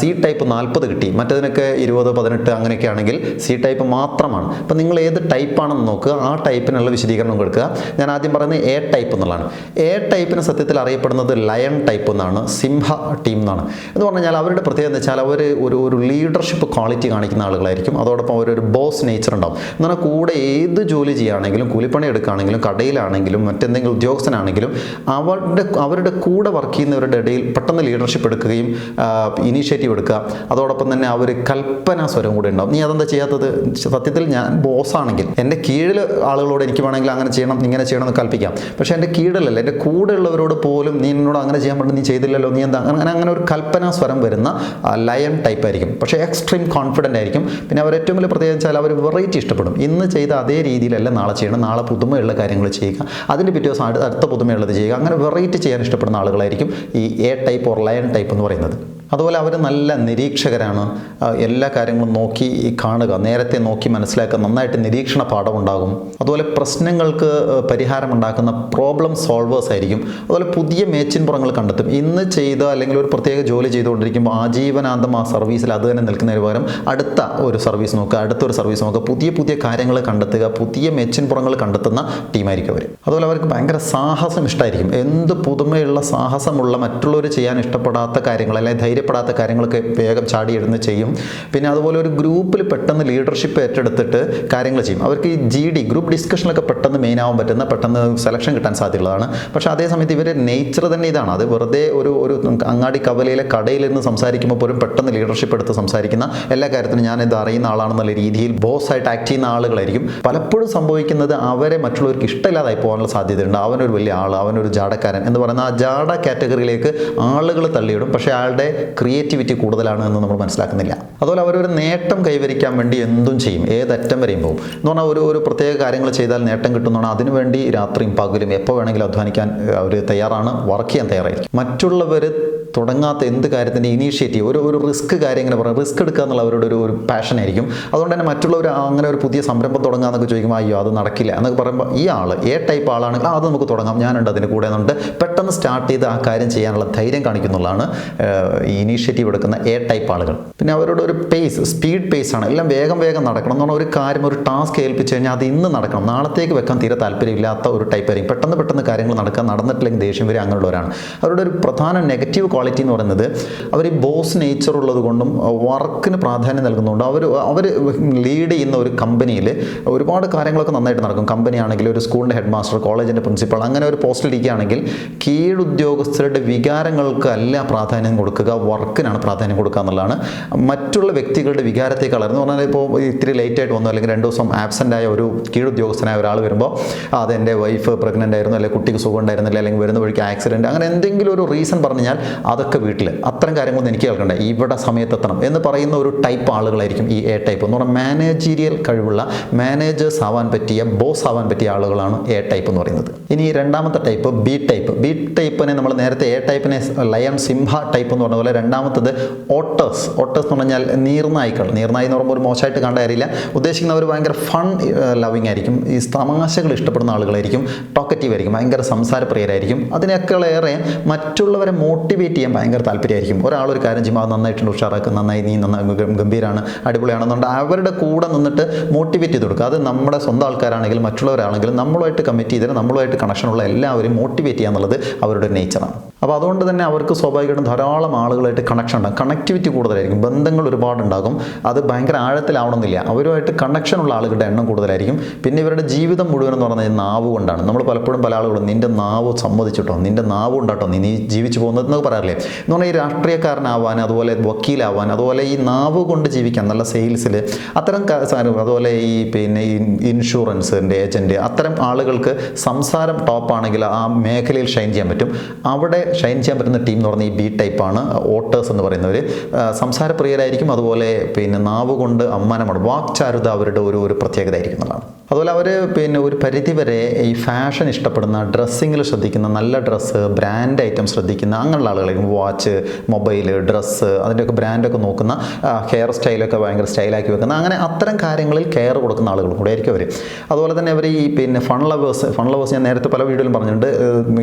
സി ടൈപ്പ് നാൽപ്പത് കിട്ടി മറ്റതിനൊക്കെ ഇരുപത് പതിനെട്ട് അങ്ങനെയൊക്കെ ആണെങ്കിൽ സി ടൈപ്പ് മാത്രമാണ്. അപ്പം നിങ്ങൾ ഏത് ടൈപ്പാണെന്ന് നോക്കുക ആ ടൈപ്പിനുള്ള വിശദീകരണം കൊടുക്കുക. ഞാൻ ആദ്യം പറയുന്നത് എ ടൈപ്പ് എന്നുള്ളതാണ്. എ ടൈപ്പിന് സത്യത്തിൽ അറിയപ്പെടുന്നത് ലയൺ ടൈപ്പ് എന്നാണ് സിംഹ ടീം എന്നാണ്. എന്ന് പറഞ്ഞാൽ അവരുടെ പ്രത്യേകത എന്ന് വെച്ചാൽ അവർ ഒരു ഒരു ലീഡർഷിപ്പ് ക്വാളിറ്റി കാണിക്കുന്ന ആളുകളായിരിക്കും. അതോടൊപ്പം അവരൊരു ബോസ് നേച്ചർ ഉണ്ടാവും. എന്ന് പറഞ്ഞാൽ കൂടെ ഏത് ജോലി ചെയ്യുകയാണെങ്കിലും കൂലിപ്പണി എടുക്കുകയാണെങ്കിലും കടയിലാണെങ്കിലും മറ്റെന്തെങ്കിലും ഉദ്യോഗസ്ഥനാണെങ്കിലും അവരുടെ അവരുടെ കൂടെ വർക്ക് ചെയ്യുന്നവരുടെ ഇടയിൽ പെട്ടെന്ന് ലീഡർഷിപ്പ് എടുക്കുകയും ഇനീഷ്യേറ്റീവ് എടുക്കുക. അതോടൊപ്പം തന്നെ അവർ കൽപ്പന സ്വരം കൂടെ ഉണ്ടാവും. നീ അതെന്താ ചെയ്യാത്തത്? സത്യത്തിൽ ഞാൻ ബോസാണെങ്കിൽ എന്റെ കീഴിൽ ആളുകളോട് എനിക്ക് വേണമെങ്കിൽ അങ്ങനെ ചെയ്യണം ഇങ്ങനെ ചെയ്യണം എന്ന് കൽപ്പിക്കാം. പക്ഷേ എന്റെ കീഴിലല്ല എന്റെ കൂടെയുള്ളവരോട് പോലും നീ എന്നോട് അങ്ങനെ ചെയ്യാൻ പറ്റും നീ ചെയ്തില്ലല്ലോ നീ എന്താ? അങ്ങനെ അങ്ങനെ ഒരു കൽപ്പന സ്വരം വരുന്ന ലയൺ ടൈപ്പ് ആയിരിക്കും. പക്ഷേ എക്സ്ട്രീം കോൺഫിഡന്റ് ആയിരിക്കും. പിന്നെ അവർ ഏറ്റവും വലിയ പ്രത്യേകത വെച്ചാൽ അവർ വെറൈറ്റി ഇഷ്ടപ്പെടും. ഇന്ന് ചെയ്ത അതേ രീതിയിലല്ല നാളെ ചെയ്യണം. നാളെ പുതുമയുള്ള കാര്യങ്ങൾ ചെയ്യുക. അതിന്റെ പിറ്റേ ദിവസം അടുത്ത പുതുമയുള്ളത് ചെയ്യുക. അങ്ങനെ വെറൈറ്റി ചെയ്യാൻ ഇഷ്ടപ്പെടുന്ന ആളുകളായിരിക്കും ഈ A type or lion type എന്ന് പറയുന്നത്. അതുപോലെ അവർ നല്ല നിരീക്ഷകരാണ്. എല്ലാ കാര്യങ്ങളും നോക്കി കാണുക നേരത്തെ നോക്കി മനസ്സിലാക്കുക നന്നായിട്ട് നിരീക്ഷണ പാഠമുണ്ടാകും. അതുപോലെ പ്രശ്നങ്ങൾക്ക് പരിഹാരം പരിഹാരമുണ്ടാക്കുന്ന പ്രോബ്ലം സോൾവേഴ്സ് ആയിരിക്കും. അതുപോലെ പുതിയ മേച്ചിൻപുറങ്ങൾ കണ്ടെത്തും. ഇന്ന് ചെയ്ത അല്ലെങ്കിൽ ഒരു പ്രത്യേക ജോലി ചെയ്തുകൊണ്ടിരിക്കുമ്പോൾ ആജീവനാന്തം ആ സർവീസിൽ അത് തന്നെ നിൽക്കുന്നതിന് പകരം അടുത്ത ഒരു സർവീസ് നോക്കുക അടുത്തൊരു സർവീസ് നോക്കുക. പുതിയ പുതിയ കാര്യങ്ങൾ കണ്ടെത്തുക പുതിയ മേച്ചിൻപുറങ്ങൾ കണ്ടെത്തുന്ന ടീമായിരിക്കും അവർ അതുപോലെ അവർക്ക് ഭയങ്കര സാഹസം ഇഷ്ടമായിരിക്കും എന്ത് പുതുമയുള്ള സാഹസമുള്ള മറ്റുള്ളവർ ചെയ്യാൻ ഇഷ്ടപ്പെടാത്ത കാര്യങ്ങൾ അല്ലെങ്കിൽ ധൈര്യപ്പെടാത്ത കാര്യങ്ങളൊക്കെ വേഗം ചാടി ചാടിയിരുന്ന് ചെയ്യും. പിന്നെ അതുപോലെ ഒരു ഗ്രൂപ്പിൽ പെട്ടെന്ന് ലീഡർഷിപ്പ് ഏറ്റെടുത്തിട്ട് കാര്യങ്ങൾ ചെയ്യും. അവർക്ക് ഈ ജി ഡി ഗ്രൂപ്പ് ഡിസ്കഷനിലൊക്കെ പെട്ടെന്ന് മെയിൻ ആവാൻ പറ്റുന്ന പെട്ടെന്ന് സെലക്ഷൻ കിട്ടാൻ സാധ്യതയുള്ളതാണ്. പക്ഷേ അതേ സമയത്ത് ഇവരെ നേച്ചർ തന്നെ ഇതാണ്. അത് വെറുതെ ഒരു ഒരു അങ്ങാടി കവലയിലെ കടയിൽ നിന്ന് സംസാരിക്കുമ്പോൾ പോലും പെട്ടെന്ന് ലീഡർഷിപ്പ് എടുത്ത് സംസാരിക്കുന്ന എല്ലാ കാര്യത്തിനും ഞാൻ ഇത് അറിയുന്ന ആളാണെന്നുള്ള രീതിയിൽ ബോസ് ആയിട്ട് ആക്ട് ചെയ്യുന്ന ആളുകളായിരിക്കും. പലപ്പോഴും സംഭവിക്കുന്നത് അവരെ മറ്റുള്ളവർക്ക് ഇഷ്ടമില്ലാതായി പോകാനുള്ള സാധ്യതയുണ്ട്. അവനൊരു വലിയ ആൾ അവനൊരു ജാടക്കാരൻ എന്ന് പറയുന്ന ആ ജാട കാറ്റഗറിയിലേക്ക് ആളുകൾ തള്ളിയിടും. പക്ഷേ അയാളുടെ ക്രിയേറ്റിവിറ്റി കൂടുതലാണ് എന്ന് നമ്മൾ മനസ്സിലാക്കുന്നില്ല. അതുപോലെ അവരൊരു നേട്ടം കൈവരിക്കാൻ വേണ്ടി എന്തും ചെയ്യും. ഏതറ്റം വരെയും പോകും. എന്ന് പറഞ്ഞാൽ ഒരു ഒരു പ്രത്യേക കാര്യങ്ങൾ ചെയ്താൽ നേട്ടം കിട്ടുന്നതാണ് അതിനുവേണ്ടി രാത്രിയും പകലും എപ്പോൾ വേണമെങ്കിലും അധ്വാനിക്കാൻ അവർ തയ്യാറാണ് വർക്ക് ചെയ്യാൻ തയ്യാറായിരിക്കും. മറ്റുള്ളവർ തുടങ്ങാത്ത എന്ത് കാര്യത്തിന്റെ ഇനീഷ്യേറ്റീവ് ഒരു ഒരു റിസ്ക് കാര്യം പറയാം. റിസ്ക് എടുക്കുക എന്നുള്ള അവരുടെ ഒരു ഒരു പാഷനായിരിക്കും അതുകൊണ്ട് തന്നെ മറ്റുള്ളവർ അങ്ങനെ ഒരു പുതിയ സംരംഭം തുടങ്ങുക എന്നൊക്കെ ചോദിക്കുമ്പോൾ അയ്യോ അത് നടക്കില്ല. എന്നൊക്കെ പറയുമ്പോൾ ഈ ആൾ ഏ ടൈപ്പ് ആളാണെങ്കിൽ അത് നമുക്ക് തുടങ്ങാം. ഞാനുണ്ട് അതിന് കൂടെ എന്നുണ്ട്. പെട്ടെന്ന് സ്റ്റാർട്ട് ചെയ്ത് ആ കാര്യം ചെയ്യാനുള്ള ധൈര്യം കാണിക്കുന്നുള്ളതാണ് ഈ ഇനീഷ്യേറ്റീവ് എടുക്കുന്ന എ ടൈപ്പ് ആളുകൾ. പിന്നെ അവരുടെ ഒരു പേസ് സ്പീഡ് പേസ് ആണ്. എല്ലാം വേഗം വേഗം നടക്കണം എന്ന് പറഞ്ഞാൽ ഒരു കാര്യം ഒരു ടാസ്ക് ഏൽപ്പിച്ചു കഴിഞ്ഞാൽ അത് ഇന്ന് നടക്കണം. നാളത്തേക്ക് വെക്കാൻ തീരെ താല്പര്യമില്ലാത്ത ഒരു ടൈപ്പ് ആയിരിക്കും. പെട്ടെന്ന് പെട്ടെന്ന് കാര്യങ്ങൾ നടക്കാൻ നടന്നിട്ടില്ലെങ്കിൽ ദേഷ്യം വരെ അങ്ങനെയുള്ളവരാണ്. അവരുടെ ഒരു പ്രധാന നെഗറ്റീവ് ക്വാളിറ്റി എന്ന് പറയുന്നത് അവർ ഈ ബോസ് നേച്ചർ ഉള്ളത് കൊണ്ടും വർക്കിന് പ്രാധാന്യം നൽകുന്നതുകൊണ്ടും അവർ അവർ ലീഡ് ചെയ്യുന്ന ഒരു കമ്പനിയിൽ ഒരുപാട് കാര്യങ്ങളൊക്കെ നന്നായിട്ട് നടക്കും. കമ്പനി ആണെങ്കിൽ ഒരു സ്കൂളിന്റെ ഹെഡ് മാസ്റ്റർ കോളേജിന്റെ പ്രിൻസിപ്പൾ അങ്ങനെ ഒരു പോസ്റ്റിൽ ഇരിക്കുകയാണെങ്കിൽ കീഴുദ്യോഗസ്ഥരുടെ വികാരങ്ങൾക്കല്ല പ്രാധാന്യം കൊടുക്കുക. വർക്കിനാണ് പ്രാധാന്യം കൊടുക്കുക എന്നുള്ളതാണ്. മറ്റുള്ള വ്യക്തികളുടെ വികാരത്തെ കളർന്ന് പറഞ്ഞാൽ ഇപ്പോൾ ഇത്തിരി ലേറ്റ് ആയിട്ട് വന്നു അല്ലെങ്കിൽ രണ്ട് ദിവസം ആബ്സെന്റ് ആയ ഒരു കീഴുദ്യോഗസ്ഥനായ ഒരാൾ വരുമ്പോൾ "ആ, അതെന്റെ വൈഫ് പ്രഗ്നന്റ് ആയിരുന്നു അല്ലെങ്കിൽ കുട്ടിക്ക് സുഖം ഉണ്ടായിരുന്നില്ല അല്ലെങ്കിൽ വരുന്ന വഴിക്ക് ആക്സിഡന്റ് അങ്ങനെ എന്തെങ്കിലും ഒരു റീസൺ പറഞ്ഞാൽ അതൊക്കെ വീട്ടിൽ അത്തരം കാര്യങ്ങളൊന്നും എനിക്ക് കേൾക്കണ്ട. ഇവിടെ സമയത്തെത്തണം എന്ന് പറയുന്ന ഒരു ടൈപ്പ് ആളുകളായിരിക്കും ഈ എ ടൈപ്പ് എന്ന് പറഞ്ഞാൽ മാനേജീരിയൽ കഴിവുള്ള മാനേജേഴ്സ് ആവാൻ പറ്റിയ ബോസ് ആവാൻ പറ്റിയ ആളുകളാണ് എ ടൈപ്പ് എന്ന് പറയുന്നത്. ഇനി രണ്ടാമത്തെ ടൈപ്പ് ബി ടൈപ്പ് ബി ടൈപ്പിനെ നമ്മൾ നേരത്തെ എ ടൈപ്പിനെ ലയൺ സിംഹ ടൈപ്പ് എന്ന് പറഞ്ഞ പോലെ രണ്ടാമത്തത് ഓട്ടേഴ്സ് ഓട്ടേഴ്സ് എന്ന് പറഞ്ഞാൽ നീർനായ്ക്കൾ നീർനായി എന്ന് പറയുമ്പോൾ ഒരു മോശമായിട്ട് കണ്ട കാര്യമില്ല. ഉദ്ദേശിക്കുന്നവർ ഭയങ്കര ഫൺ ലവിങ് ആയിരിക്കും. ഈ തമാശകൾ ഇഷ്ടപ്പെടുന്ന ആളുകളായിരിക്കും. ടോക്കറ്റീവ് ആയിരിക്കും. ഭയങ്കര സംസാരപ്രിയരായിരിക്കും. അതിനേക്കാളേറെ മറ്റുള്ളവരെ മോട്ടിവേറ്റ് ചെയ്യാൻ ഭയങ്കര താല്പര്യമായിരിക്കും. ഒരാൾ ഒരു കാര്യം ചെയ്യുമ്പോൾ നന്നായിട്ടുണ്ട് ഉഷാറാക്കും നന്നായി നീ നന്നായി ഗംഭീരാണ് അടിപൊളിയാണെന്നുണ്ട്. അവരുടെ കൂടെ നിന്നിട്ട് മോട്ടിവേറ്റ് ചെയ്ത് കൊടുക്കുക. അത് നമ്മുടെ സ്വന്തം ആൾക്കാരാണെങ്കിലും മറ്റുള്ളവരാണെങ്കിലും നമ്മളുമായിട്ട് കമ്മിറ്റ് ചെയ്തിട്ട് നമ്മളുമായിട്ട് കണക്ഷനുള്ള എല്ലാവരും മോട്ടിവേറ്റ് ചെയ്യുക എന്നുള്ളത് അവരുടെ നേച്ചറാണ് അപ്പോൾ അതുകൊണ്ട് തന്നെ അവർക്ക് സ്വാഭാവികമായിട്ടും ധാരാളം ആളുകളായിട്ട് കണക്ഷൻ ഉണ്ടാകും. കണക്ടിവിറ്റി കൂടുതലായിരിക്കും. ബന്ധങ്ങൾ ഒരുപാടുണ്ടാകും. അത് ഭയങ്കര ആഴത്തിലാവണമെന്നില്ല. അവരുമായിട്ട് കണക്ഷൻ ഉള്ള ആളുകളുടെ എണ്ണം കൂടുതലായിരിക്കും. പിന്നെ ഇവരുടെ ജീവിതം മുഴുവൻ എന്ന് പറഞ്ഞാൽ നാവ് കൊണ്ടാണ്. നമ്മൾ പലപ്പോഴും പല ആളുകളും നിന്റെ നാവ് സമ്മതിച്ചിട്ടോ നിന്റെ നാവ് ഉണ്ടാട്ടോ നീ നീ ജീവിച്ചു പോകുന്നത് എന്നൊക്കെ പറയാറില്ലേ? എന്ന് പറഞ്ഞാൽ ഈ രാഷ്ട്രീയക്കാരനാവാൻ അതുപോലെ വക്കീലാവാൻ അതുപോലെ ഈ നാവ് കൊണ്ട് ജീവിക്കാൻ നല്ല സെയിൽസിൽ അത്തരം അതുപോലെ ഈ പിന്നെ ഈ ഇൻഷുറൻസിന്റെ ഏജന്റ് അത്തരം ആളുകൾക്ക് സംസാരം ടോപ്പാണെങ്കിൽ ആ മേഖലയിൽ ഷൈൻ ചെയ്യാൻ പറ്റും. അവിടെ ഷൈൻ ചെയ്യാൻ പറ്റുന്ന ടീം എന്ന് പറഞ്ഞാൽ ഈ ബി ടൈപ്പാണ് വോട്ടേഴ്സ് എന്ന് പറയുന്നവർ സംസാരപ്രിയരായിരിക്കും. അതുപോലെ പിന്നെ നാവുകൊണ്ട് അമ്മാനമാണ്. വാക്ചാരുത അവരുടെ ഒരു ഒരു പ്രത്യേകത ആയിരിക്കും എന്നുള്ളതാണ്. അതുപോലെ അവർ പിന്നെ ഒരു പരിധിവരെ ഈ ഫാഷൻ ഇഷ്ടപ്പെടുന്ന ഡ്രസ്സിങ്ങിൽ ശ്രദ്ധിക്കുന്ന നല്ല ഡ്രസ്സ് ബ്രാൻഡ് ഐറ്റം ശ്രദ്ധിക്കുന്ന അങ്ങനെയുള്ള ആളുകളായിരിക്കും. വാച്ച് മൊബൈൽ ഡ്രസ്സ് അതിന്റെയൊക്കെ ബ്രാൻഡൊക്കെ നോക്കുന്ന ഹെയർ സ്റ്റൈലൊക്കെ ഭയങ്കര സ്റ്റൈലാക്കി വെക്കുന്ന അങ്ങനെ അത്തരം കാര്യങ്ങളിൽ കെയർ കൊടുക്കുന്ന ആളുകൾ കൂടെ ആയിരിക്കും അവർ അതുപോലെ തന്നെ അവർ ഈ പിന്നെ ഫൺ ലവേഴ്സ് ഫൺ ലവേഴ്സ് ഞാൻ നേരത്തെ പല വീഡിയോയിലും പറഞ്ഞിട്ടുണ്ട്.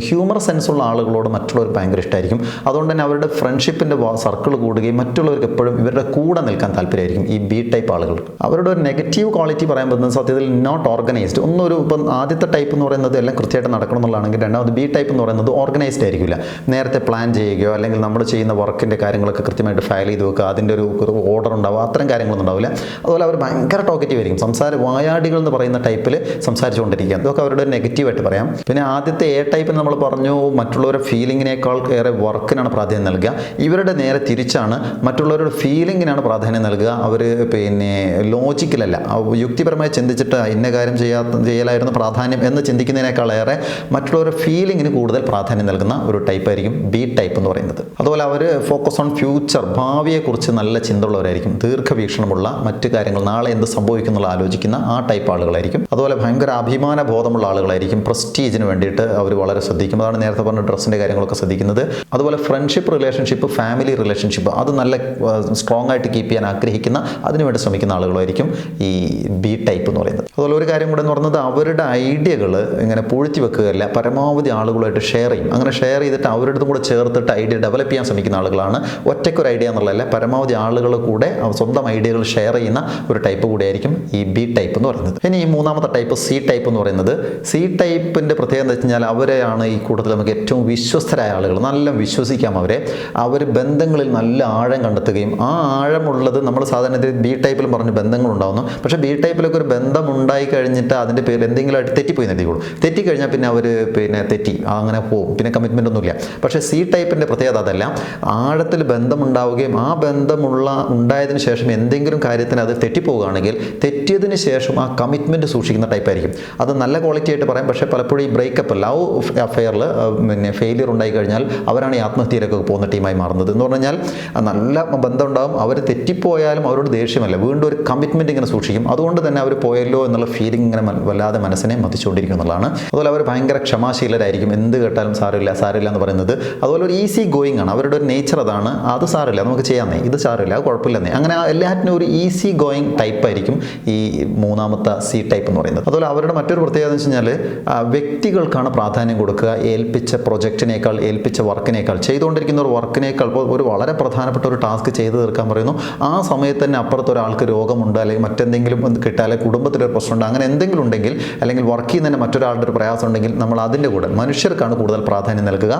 ഹ്യൂമർ സെൻസുള്ള ആളുകളോട് മറ്റുള്ളവർ ഭയങ്കര ഇഷ്ടമായിരിക്കും അതുകൊണ്ട് തന്നെ അവരുടെ ഫ്രണ്ട്ഷിപ്പിന്റെ സർക്കിൾ കൂടുകയും മറ്റുള്ളവർക്ക് എപ്പോഴും ഇവരുടെ കൂടെ നിൽക്കാൻ താല്പര്യമായിരിക്കും ഈ ബി ടൈപ്പ് ആളുകൾ. അവരുടെ ഒരു നെഗറ്റീവ് ക്വാളിറ്റി പറയാൻ പറ്റുന്നത് സത്യത്തിൽ നോട്ട് ഓർഗനൈസ്ഡ് ഒന്നൊരു ഇപ്പം ആദ്യത്തെ ടൈപ്പ് എന്ന് പറയുന്നത് എല്ലാം കൃത്യമായിട്ട് നടക്കണം എന്നുള്ളതാണെങ്കിൽ രണ്ടാമത് ബി ടൈപ്പ് എന്ന് പറയുന്നത് ഓർഗനൈസ്ഡ് ആയിരിക്കില്ല. നേരത്തെ പ്ലാൻ ചെയ്യുകയോ അല്ലെങ്കിൽ നമ്മൾ ചെയ്യുന്ന വർക്കിന്റെ കാര്യങ്ങളൊക്കെ കൃത്യമായിട്ട് ഫയൽ ചെയ്ത് വെക്കുക അതിന്റെ ഒരു ഓർഡർ ഉണ്ടാവുക അത്തരം കാര്യങ്ങളൊന്നും ഉണ്ടാവില്ല. അതുപോലെ അവർ ഭയങ്കര ടോക്കറ്റീവ് ആയിരിക്കും. സംസാര വായാടികൾ എന്ന് പറയുന്ന ടൈപ്പിൽ സംസാരിച്ചുകൊണ്ടിരിക്കുക. അതൊക്കെ അവരുടെ നെഗറ്റീവായിട്ട് പറയാം. പിന്നെ ആദ്യത്തെ എ ടൈപ്പിന് നമ്മൾ പറഞ്ഞു മറ്റുള്ളവരുടെ ഫീലിങ്ങിനേക്കാൾ ഏറെ വർക്കിനാണ് പ്രാധാന്യം നൽകുക. ഇവരുടെ നേരെ തിരിച്ചാണ് മറ്റുള്ളവരുടെ ഫീലിങ്ങിനാണ് പ്രാധാന്യം നൽകുക. അവർ പിന്നെ ലോജിക്കലല്ല യുക്തിപരമായി ചിന്തിച്ചിട്ട് ഇന്ന കാര്യം ചെയ്യാത്ത ചെയ്യലായിരുന്നു പ്രാധാന്യം എന്ന് ചിന്തിക്കുന്നതിനേക്കാളേറെ മറ്റുള്ളവരുടെ ഫീലിങ്ങിന് കൂടുതൽ പ്രാധാന്യം നൽകുന്ന ഒരു ടൈപ്പ് ആയിരിക്കും ബി ടൈപ്പ് എന്ന് പറയുന്നത്. അതുപോലെ അവർ ഫോക്കസ് ഓൺ ഫ്യൂച്ചർ ഭാവിയെക്കുറിച്ച് നല്ല ചിന്തയുള്ളവരായിരിക്കും. ദീർഘവീക്ഷണമുള്ള മറ്റ് കാര്യങ്ങൾ നാളെ എന്ത് സംഭവിക്കും എന്നുള്ള ആലോചിക്കുന്ന ആ ടൈപ്പ് ആളുകളായിരിക്കും. അതുപോലെ ഭയങ്കര അഭിമാന ബോധമുള്ള ആളുകളായിരിക്കും. പ്രസ്റ്റീജിന് വേണ്ടിയിട്ട് അവർ വളരെ ശ്രദ്ധിക്കും. അതാണ് നേരത്തെ പറഞ്ഞ ഡ്രസ്സിന്റെ കാര്യങ്ങളൊക്കെ ശ്രദ്ധിക്കുന്നത്. അതുപോലെ ഫ്രണ്ട്ഷിപ്പ് റിലേഷൻഷിപ്പ് ഫാമിലി റിലേഷൻഷിപ്പ് അത് നല്ല സ്ട്രോങ് ആയിട്ട് കീപ്പ് ചെയ്യാൻ ആഗ്രഹിക്കുന്ന അതിനുവേണ്ടി ശ്രമിക്കുന്ന ആളുകളായിരിക്കും ഈ ബി ടൈപ്പ് എന്ന് പറയുന്നത്. അതുപോലെ ഒരു കാര്യം കൂടെ എന്ന് പറഞ്ഞത് അവരുടെ ഐഡിയകൾ ഇങ്ങനെ പൂഴ്ത്തി വെക്കുകയല്ല പരമാവധി ആളുകളുമായിട്ട് ഷെയർ ചെയ്യും. അങ്ങനെ ഷെയർ ചെയ്തിട്ട് അവരുടെ അടുത്തും കൂടെ ചേർത്തിട്ട് ഐഡിയ ഡെവലപ്പ് ചെയ്യാൻ ശ്രമിക്കുന്ന ആളുകളാണ്. ഒറ്റയ്ക്കൊരു ഐഡിയ എന്നുള്ളതല്ല പരമാവധി ആളുകൾ കൂടെ സ്വന്തം ഐഡിയകൾ ഷെയർ ചെയ്യുന്ന ഒരു ടൈപ്പ് കൂടിയായിരിക്കും ഈ ബി ടൈപ്പ് എന്ന് പറയുന്നത്. ഇനി ഈ മൂന്നാമത്തെ ടൈപ്പ് സി ടൈപ്പ് എന്ന് പറയുന്നത് സി ടൈപ്പിന്റെ പ്രത്യേകത എന്ന് വെച്ച് കഴിഞ്ഞാൽ അവരെയാണ് ഈ കൂട്ടത്തിൽ നമുക്ക് ഏറ്റവും വിശ്വസ്തരായ ആളുകൾ നല്ല വിശ്വസിക്കാം അവരെ. അവർ ബന്ധങ്ങളിൽ നല്ല ആഴം കണ്ടെത്തുകയും ആ ആഴമുള്ളത് നമ്മൾ സാധാരണ ബി ടൈപ്പിലും പറഞ്ഞ് ബന്ധങ്ങളുണ്ടാവുന്നു. പക്ഷേ ബി ടൈപ്പിലൊക്കെ ഒരു ബന്ധം ഉണ്ടായി കഴിഞ്ഞിട്ട് അതിന്റെ പേര് എന്തെങ്കിലും ആയിട്ട് തെറ്റിപ്പോയി തെറ്റി തെറ്റിക്കഴിഞ്ഞാൽ പിന്നെ അവർ പിന്നെ തെറ്റി അങ്ങനെ പോകും. പിന്നെ കമ്മിറ്റ്മെന്റ് ഒന്നുമില്ല. പക്ഷേ സി ടൈപ്പിന്റെ പ്രത്യേകത അതല്ല. ആഴത്തിൽ ബന്ധമുണ്ടാവുകയും ആ ബന്ധമുള്ള ഉണ്ടായതിന് ശേഷം എന്തെങ്കിലും കാര്യത്തിന് അത് തെറ്റിപ്പോവുകയാണെങ്കിൽ തെറ്റിയതിന് ശേഷം ആ കമ്മിറ്റ്മെന്റ് സൂക്ഷിക്കുന്ന ടൈപ്പായിരിക്കും അത് നല്ല ക്വാളിറ്റി ആയിട്ട് പറയാം. പക്ഷേ പലപ്പോഴും ഈ ബ്രേക്കപ്പ് ലവ് അഫെയറിൽ പിന്നെ ഫെയിലിയർ ഉണ്ടായി കഴിഞ്ഞാൽ അവരാണ് ഈ ആത്മഹത്യയിലൊക്കെ പോകുന്ന ടീമായി മാറുന്നത്. എന്ന് പറഞ്ഞാൽ നല്ല ബന്ധം അവർ തെറ്റിപ്പോയാലും അവരോട് ദേഷ്യമല്ല. വീണ്ടും ഒരു കമ്മിറ്റ്മെന്റ് ഇങ്ങനെ സൂക്ഷിക്കും. അതുകൊണ്ട് തന്നെ അവർ പോയല്ലോ എന്നുള്ള ഫീലിംഗ് ഇങ്ങനെ വല്ലാതെ മനസ്സിനെ മതിച്ചുകൊണ്ടിരിക്കും എന്നുള്ളതാണ് അതുപോലെ അവർ ഭയങ്കര ക്ഷമാശീലരായിരിക്കും. എന്ത് കേട്ടാലും സാരമില്ല സാരമില്ല എന്ന് പറയുന്നത്. അതുപോലെ ഒരു ഈസി ഗോയിങ് ആണ്. അവരുടെ ഒരു നേച്ചർ അതാണ്. അത് സാരമില്ല നമുക്ക് ചെയ്യാമെന്നേ. ഇത് സാരമില്ല അത് കുഴപ്പമില്ലെന്നേ. അങ്ങനെ എല്ലാറ്റിനും ഒരു ഈസി ഗോയിങ് ടൈപ്പ് ആയിരിക്കും ഈ മൂന്നാമത്തെ സി ടൈപ്പ് എന്ന് പറയുന്നത്. അതുപോലെ അവരുടെ മറ്റൊരു പ്രത്യേകത എന്ന് വെച്ച് കഴിഞ്ഞാൽ വ്യക്തികൾക്കാണ് പ്രാധാന്യം കൊടുക്കുക ഏൽപ്പിച്ച പ്രൊജക്റ്റിനേക്കാൾ ഏൽപ്പിച്ച വർക്കിനേക്കാൾ. ചെയ്തുകൊണ്ടിരിക്കുന്ന ഒരു വർക്കിനേക്കാൾ ഇപ്പോൾ ഒരു വളരെ പ്രധാനപ്പെട്ട ഒരു ടാസ്ക് ചെയ്തു തീർക്കാൻ പറയുന്നു. ആ സമയത്ത് തന്നെ അപ്പുറത്ത് ഒരാൾക്ക് രോഗമുണ്ട് അല്ലെങ്കിൽ മറ്റെന്തെങ്കിലും കിട്ടാൻ അല്ലെങ്കിൽ കുടുംബത്തിലൊരു പ്രശ്നമുണ്ട് അങ്ങനെ എന്തെങ്കിലും ഉണ്ടെങ്കിൽ അല്ലെങ്കിൽ വർക്ക് ചെയ്യുന്നതിന് മറ്റൊരാളുടെ ഒരു പ്രയാസം ഉണ്ടെങ്കിൽ നമ്മൾ അതിന്റെ കൂടെ മനുഷ്യർക്കാണ് കൂടുതൽ പ്രാധാന്യം നൽകുക.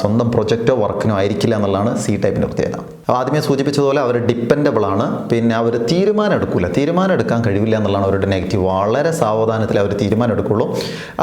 സ്വന്തം പ്രൊജക്റ്റോ വർക്കിനോ ആയിരിക്കില്ല എന്നുള്ളതാണ് സി ടൈപ്പിന്റെ പ്രത്യേകത. ആദ്യമേ സൂചിപ്പിച്ചതുപോലെ അവർ ഡിപ്പെൻഡബിൾ ആണ്. പിന്നെ അവർ തീരുമാനം എടുക്കില്ല തീരുമാനം എടുക്കാൻ കഴിവില്ല എന്നുള്ളതാണ് അവരുടെ നെഗറ്റീവ് വളരെ സാവധാനത്തിൽ അവർ തീരുമാനം എടുക്കുള്ളൂ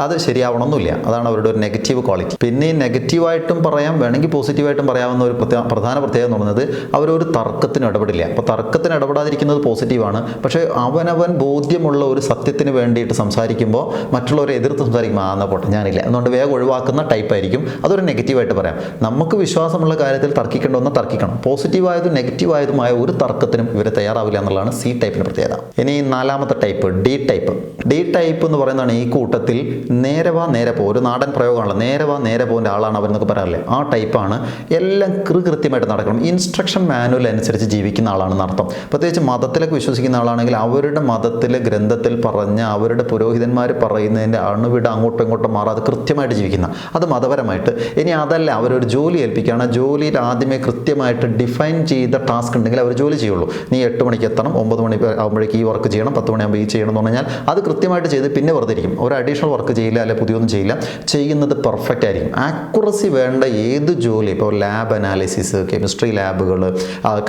അത് ശരിയാവണമെന്നില്ല അതാണ് അവരുടെ ഒരു നെഗറ്റീവ് ക്വാളിറ്റി പിന്നെ ഈ നെഗറ്റീവായിട്ടും പറയാം. വേണമെങ്കിൽ പോസിറ്റീവായിട്ടും പറയാവുന്ന ഒരു പ്രധാന പ്രത്യേകത എന്ന് പറയുന്നത് അവരൊരു തർക്കത്തിന് ഇടപെടില്ല. അപ്പോൾ തർക്കത്തിന് ഇടപെടാതിരിക്കുന്നത് പോസിറ്റീവാണ് പക്ഷേ അവനവൻ ബോധ്യമുള്ള ഒരു സത്യത്തിന് വേണ്ടിയിട്ട് സംസാരിക്കുമ്പോൾ മറ്റുള്ളവരെ എതിർത്ത് സംസാരിക്കുമ്പോൾ ആ പോട്ടെ ഞാനില്ല. എന്നുകൊണ്ട് വേഗം ഒഴിവാക്കുന്ന ടൈപ്പായിരിക്കും അതൊരു നെഗറ്റീവായിട്ട് പറയാം. നമുക്ക് വിശ്വാസമുള്ള കാര്യത്തിൽ തർക്കിക്കേണ്ടതെന്ന് തർക്കിക്കണം. പോസിറ്റീവായതും നെഗറ്റീവായതുമായ ഒരു തർക്കത്തിനും ഇവർ തയ്യാറാവില്ല എന്നുള്ളതാണ് സി ടൈപ്പിന്റെ പ്രത്യേകത. ഇനി നാലാമത്തെ type D type. D type എന്ന് പറയുന്നതാണ് ഈ കൂട്ടത്തിൽ നേരെ വാ നേരെ പോ. ഒരു നാടൻ പ്രയോഗമാണല്ലോ. നേരെ വാ നേരെ പോകുന്ന ആളാണ് അവരെന്നൊക്കെ പറയാറില്ലേ? ആ ടൈപ്പാണ് എല്ലാം കൃകൃത്യമായിട്ട് നടക്കണം. ഇൻസ്ട്രക്ഷൻ മാനുവൽ അനുസരിച്ച് ജീവിക്കുന്ന ആളാണെന്ന് അർത്ഥം. പ്രത്യേകിച്ച് മതത്തിലൊക്കെ വിശ്വസിക്കുന്ന ആളാണെങ്കിൽ അവരുടെ മതത്തിലെ ഗ്രന്ഥത്തിൽ പറഞ്ഞ അവരുടെ പുരോഹിതന്മാർ പറയുന്നതിന്റെ അണുവിട അങ്ങോട്ടും ഇങ്ങോട്ടും മാറാതെ കൃത്യമായിട്ട് ജീവിക്കുന്ന. അത് മതപരമായിട്ട്. ഇനി അതല്ല അവരൊരു ജോലി ഏൽപ്പിക്കുകയാണ്. ജോലിയിൽ ആദ്യമേ കൃത്യമായിട്ട് ഡിഫൈൻ ഡിഫൈൻ ചെയ്ത ടാസ്ക് ഉണ്ടെങ്കിൽ അവർ ജോലി ചെയ്യുള്ളൂ. നീ എട്ട് മണിക്ക് എത്തണം ഒമ്പത് മണി ആകുമ്പോഴേക്ക് ഈ വർക്ക് ചെയ്യണം പത്ത് മണിയാകുമ്പോൾ ഈ ചെയ്യണം എന്ന് പറഞ്ഞാൽ അത് കൃത്യമായിട്ട് ചെയ്ത് പിന്നെ വെറുതെ ഇരിക്കും. ഒരു അഡീഷണൽ വർക്ക് ചെയ്യില്ല അല്ലെങ്കിൽ പുതിയൊന്നും ചെയ്യില്ല. ചെയ്യുന്നത് പെർഫെക്റ്റ് ആയിരിക്കും. ആക്യുറസി വേണ്ട ഏത് ജോലി ഇപ്പോൾ ലാബ് അനാലിസിസ് കെമിസ്ട്രി ലാബുകൾ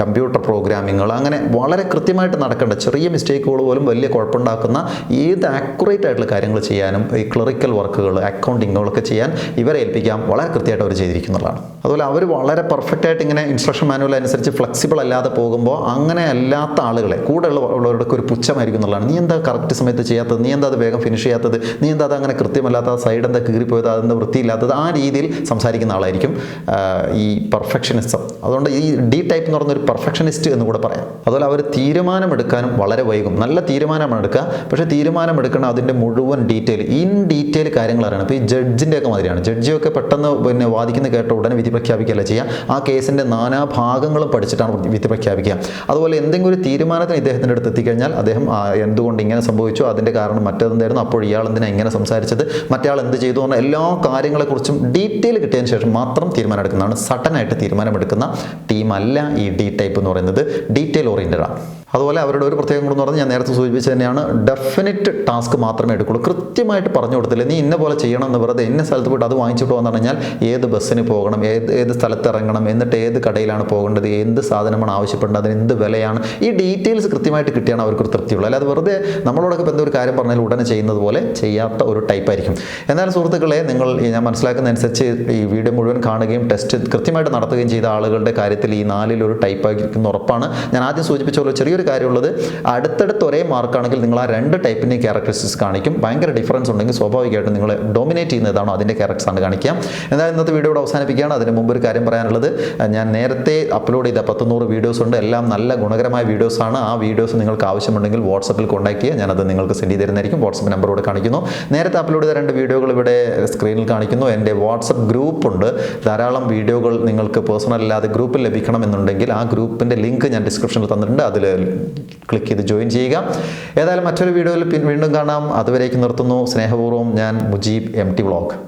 കമ്പ്യൂട്ടർ പ്രോഗ്രാമിങ്ങൾ അങ്ങനെ വളരെ കൃത്യമായിട്ട് നടക്കേണ്ട ചെറിയ മിസ്റ്റേക്കുകൾ പോലും വലിയ കുഴപ്പമുണ്ടാക്കുന്ന ഏത് ആക്യുറേറ്റ് ആയിട്ടുള്ള കാര്യങ്ങൾ ചെയ്യാനും ഈ ക്ലറിക്കൽ വർക്കുകൾ അക്കൗണ്ടിങ്ങുകളൊക്കെ ചെയ്യാൻ ഇവരെ ഏൽപ്പിക്കാം. വളരെ കൃത്യമായിട്ട് അവർ ചെയ്തിരിക്കുന്നതാണ് അതുപോലെ അവർ വളരെ പെർഫെക്റ്റ് ആയിട്ട് ഇങ്ങനെ ഇൻസ്ട്രക്ഷൻ മാനുവൽ അനുസരിച്ച് ഫ്ലെക്സിബിൾ അല്ലാതെ പോകുമ്പോൾ അങ്ങനെ അല്ലാത്ത ആളുകളെ കൂടെ ഉള്ളവരുടെ ഒരു പുച്ഛമായിരിക്കും എന്നുള്ളതാണ്. നീ എന്താ കറക്റ്റ് സമയത്ത് ചെയ്യാത്തത്? നീ എന്താ അത് വേഗം ഫിനിഷ് ചെയ്യാത്തത്? നീ എന്താ അത് അങ്ങനെ കൃത്യമല്ലാത്ത സൈഡ് എന്താ കീറിപ്പോയത്? അതെന്താ വൃത്തിയില്ലാത്തത്? ആ രീതിയിൽ സംസാരിക്കുന്ന ആളായിരിക്കും ഈ പെർഫെക്ഷനിസം അതുകൊണ്ട് ഈ ഡി ടൈപ്പ് എന്ന് പറഞ്ഞൊരു പെർഫെക്ഷനിസ്റ്റ് എന്ന് കൂടെ പറയാം. അതുപോലെ അവർ തീരുമാനമെടുക്കാനും വളരെ വൈകും. നല്ല തീരുമാനമാണ് എടുക്കുക. പക്ഷേ തീരുമാനമെടുക്കണം അതിന്റെ മുഴുവൻ ഡീറ്റെയിൽ ഇൻ ഡീറ്റെയിൽ കാര്യങ്ങൾ അറിയണം. ഇപ്പോൾ ഈ ജഡ്ജിന്റെയൊക്കെ മാതിരിയാണ്. ജഡ്ജിയൊക്കെ പെട്ടെന്ന് പിന്നെ വാദിക്കുന്ന കേട്ട ഉടനെ വിധി പ്രഖ്യാപിക്കുകയല്ല ചെയ്യുക. ആ കേസിന്റെ നാനാ ഭാഗങ്ങളും പഠിച്ചിട്ടാണ് വിധി പ്രഖ്യാപിക്കുക. അതുപോലെ എന്തെങ്കിലും ഒരു തീരുമാനത്തിന് ഇദ്ദേഹത്തിന്റെ അടുത്ത് എത്തിക്കഴിഞ്ഞാൽ അദ്ദേഹം എന്തുകൊണ്ട് ഇങ്ങനെ സംഭവിച്ചു? അതിന്റെ കാരണം മറ്റേതെന്തായിരുന്നു? അപ്പോൾ ഇയാൾ എന്തിനാ ഇങ്ങനെ സംസാരിച്ചത്? മറ്റയാൾ എന്ത് ചെയ്തു? എന്ന എല്ലാ കാര്യങ്ങളെക്കുറിച്ചും ഡീറ്റെയിൽ കിട്ടിയതിന് ശേഷം മാത്രം തീരുമാനം എടുക്കുന്നതാണ് സഡനായിട്ട് തീരുമാനമെടുക്കുന്ന ടീമല്ല ഈ ഡി ടൈപ്പ് എന്ന് പറയുന്നത്. ഡീറ്റെയിൽ ഓറിയന്റഡ് ആണ്. അതുപോലെ അവരുടെ ഒരു പ്രത്യേകം എന്ന് പറഞ്ഞാൽ ഞാൻ നേരത്തെ സൂചിപ്പിച്ചത് തന്നെയാണ് ഡെഫിനിറ്റ് ടാസ്ക് മാത്രമേ എടുക്കുള്ളൂ. കൃത്യമായിട്ട് പറഞ്ഞു കൊടുത്തില്ല നീ ഇന്ന പോലെ ചെയ്യണം എന്ന് വെറുതെ ഇന്ന സ്ഥലത്ത് പോയിട്ട് അത് വാങ്ങിച്ചിട്ട് വന്നു കഴിഞ്ഞാൽ ഏത് ബസ്സിന് പോകണം ഏത് ഏത് സ്ഥലത്ത് ഇറങ്ങണം എന്നിട്ട് ഏത് കടയിലാണ് പോകേണ്ടത് എന്ത് സാധനമാണ് ആവശ്യപ്പെടേണ്ടത് അതിന് എന്ത് വിലയാണ്? ഈ ഡീറ്റെയിൽസ് കൃത്യമായിട്ട് കിട്ടിയാണ് അവർക്ക് തൃപ്തിയുള്ളത് തൃപ്തിയുള്ളൂ. അല്ലാതെ വെറുതെ നമ്മളോടൊക്കെ എന്തൊരു കാര്യം പറഞ്ഞാൽ ഉടനെ ചെയ്യുന്നത് പോലെ ചെയ്യാത്ത ഒരു ടൈപ്പ് ആയിരിക്കും. എന്നാൽ സുഹൃത്തുക്കളെ നിങ്ങൾ ഞാൻ മനസ്സിലാക്കുന്ന അനുസരിച്ച് ഈ വീഡിയോ മുഴുവൻ കാണുകയും ടെസ്റ്റ് കൃത്യമായിട്ട് നടത്തുകയും ചെയ്ത ആളുകളുടെ കാര്യത്തിൽ ഈ നാലിൽ ഒരു ടൈപ്പ് ആയിരിക്കുന്ന ഉറപ്പാണ്. ഞാൻ ആദ്യം സൂചിപ്പിച്ച ചെറിയൊരു കാര്യമുള്ളത്. അടുത്തടുത്ത് ഒരേ മാർക്കാണെങ്കിൽ നിങ്ങൾ ആ രണ്ട് ടൈപ്പിന്റെയും ക്യാരക്ടറിസ്റ്റിക്സ് കാണിക്കും. ഭയങ്കര ഡിഫറൻസ് ഉണ്ടെങ്കിൽ സ്വാഭാവികമായിട്ടും നിങ്ങൾ ഡോമിനേറ്റ് ചെയ്യുന്നതാണോ അതിന്റെ ക്യാരക്ടേഴ്സ് ആണ് കാണിക്കുക. എന്നാൽ ഇന്നത്തെ വീഡിയോ ഇവിടെ അവസാനിപ്പിക്കുകയാണ്. അതിന് മുമ്പ് ഒരു കാര്യം പറയാനുള്ളത്. ഞാൻ നേരത്തെ അപ്ലോഡ് ചെയ്ത പത്തുനൂറ് വീഡിയോസ് ഉണ്ട്. എല്ലാം നല്ല ഗുണകരമായ വീഡിയോസ് ആണ്. ആ വീഡിയോസ് നിങ്ങൾക്ക് ആവശ്യമുണ്ടെങ്കിൽ വാട്സപ്പിൽ കോൺടാക്ട് ചെയ്യുക. ഞാനത് നിങ്ങൾക്ക് സെൻഡ് ചെയ്ത് തരുന്നതായിരിക്കും വാട്സപ്പ് നമ്പറോട് കാണിക്കുന്നു. നേരത്തെ അപ്ലോഡ് ചെയ്ത രണ്ട് വീഡിയോകൾ ഇവിടെ സ്ക്രീനിൽ കാണിക്കുന്നു. എന്റെ വാട്സപ്പ് ഗ്രൂപ്പ് ഉണ്ട്. ധാരാളം വീഡിയോകൾ നിങ്ങൾക്ക് പേഴ്സണൽ അല്ലാതെ ഗ്രൂപ്പിൽ ലഭിക്കണമെന്നുണ്ടെങ്കിൽ ആ ഗ്രൂപ്പിന്റെ ലിങ്ക് ഞാൻ ഡിസ്ക്രിപ്ഷനിൽ തന്നിട്ടുണ്ട്. അതിൽ ക്ലിക്ക് ചെയ്ത് ജോയിൻ ചെയ്യുക. ഏതായാലും മറ്റൊരു വീഡിയോയിൽ വീണ്ടും കാണാം. അതുവരേക്ക് നിർത്തുന്നു. സ്നേഹപൂർവം ഞാൻ മുജീബ് എം ടി വ്ളോഗ്